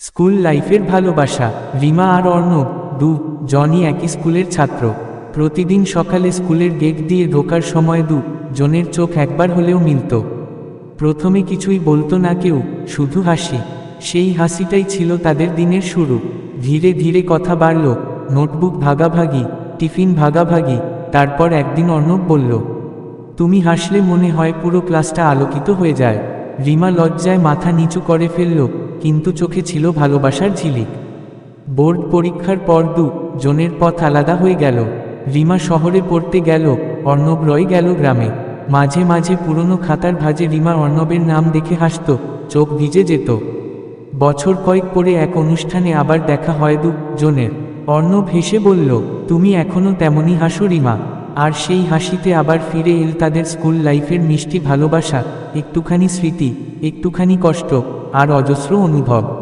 School লাইফের ভালোবাসা, রিমা আর অর্ণব, দু জনই একই স্কুলের ছাত্র। প্রতিদিন সকালে স্কুলের গেট দিয়ে ঢোকার সময় দু, জনের চোখ একবার হলেও মিলত। প্রথমে কিছুই বলতো না কেউ, শুধু হাসি। সেই হাসিটাই ছিল তাদের দিনের শুরু। ধীরে ধীরে কথা বাড়ল, নোটবুক ভাগাভাগি, টিফিন ভাগাভাগি, তারপর একদিন অর্ণব বলল, তুমি হাসলে মনে হয় পুরো ক্লাসটা আলোকিত হয়ে যায়। রিমা লজ্জায় মাথা নিচু করে ফেলল কিন্তু চোখে ছিল ভালোবাসার ঝিলিক। বোর্ড পরীক্ষার পর দু জনের পথ আলাদা হয়ে গেল। রিমা শহরে পড়তে গেল, অর্ণব রয় গেল গ্রামে। মাঝে মাঝে পুরনো খাতার ভাজে রিমা অর্ণবের নাম দেখে হাসত, চোখ ভিজে যেত। বছর কয়েক পরে এক অনুষ্ঠানে আবার দেখা হয় দু জনের। অর্ণব হেসে বলল, তুমি এখনও তেমনই হাসো রিমা। আর সেই হাসিতে আবার ফিরে এল তাদের স্কুল লাইফের মিষ্টি ভালোবাসা, একটুখানি স্মৃতি, একটুখানি কষ্ট। আর অজস্র অনুভব।